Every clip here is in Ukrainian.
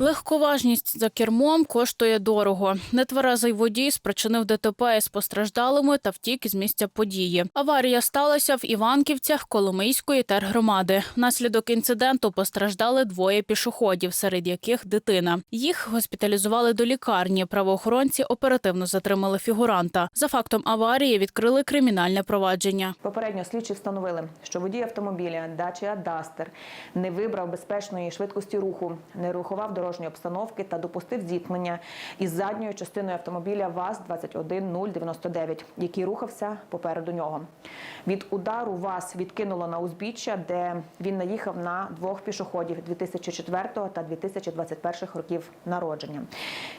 Легковажність за кермом коштує дорого. Нетверезий водій спричинив ДТП із постраждалими та втік із місця події. Аварія сталася в Іванківцях Коломийської тергромади. Внаслідок інциденту постраждали двоє пішоходів, серед яких дитина. Їх госпіталізували до лікарні. Правоохоронці оперативно затримали фігуранта. За фактом аварії відкрили кримінальне провадження. Попередньо слідчі встановили, що водій автомобіля Dacia Duster не вибрав безпечної швидкості руху, не рахував дорожньої обстановки та допустив зіткнення із задньою частиною автомобіля ВАЗ-21099, який рухався попереду нього. Від удару ВАЗ відкинуло на узбіччя, де він наїхав на двох пішоходів 2004 та 2021 років народження.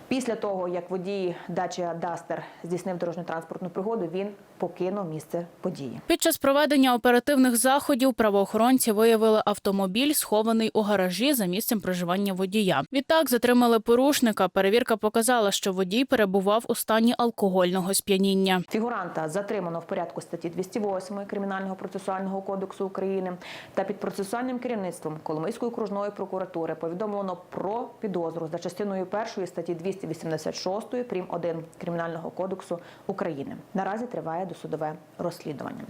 Після того, як водій Dacia Duster здійснив дорожньо-транспортну пригоду, він покинув місце події. Під час проведення оперативних заходів правоохоронці виявили автомобіль, схований у гаражі за місцем проживання водія. Відтак затримали порушника. Перевірка показала, що водій перебував у стані алкогольного сп'яніння. Фігуранта затримано в порядку статті 208 Кримінального процесуального кодексу України та під процесуальним керівництвом Коломийської окружної прокуратури повідомлено про підозру за частиною першої статті 286 прим. 1 Кримінального кодексу України. Наразі триває досудове розслідування.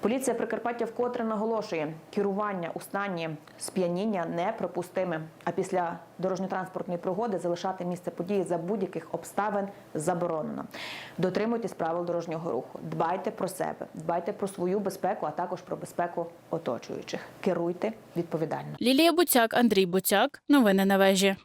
Поліція Прикарпаття вкотре наголошує, керування у стані сп'яніння неприпустиме. А після дорожньо-транспортної пригоди залишати місце події за будь-яких обставин заборонено. Дотримуйтесь правил дорожнього руху, дбайте про себе, дбайте про свою безпеку, а також про безпеку оточуючих. Керуйте відповідально. Лілія Буцяк, Андрій Буцяк. Новини на вежі.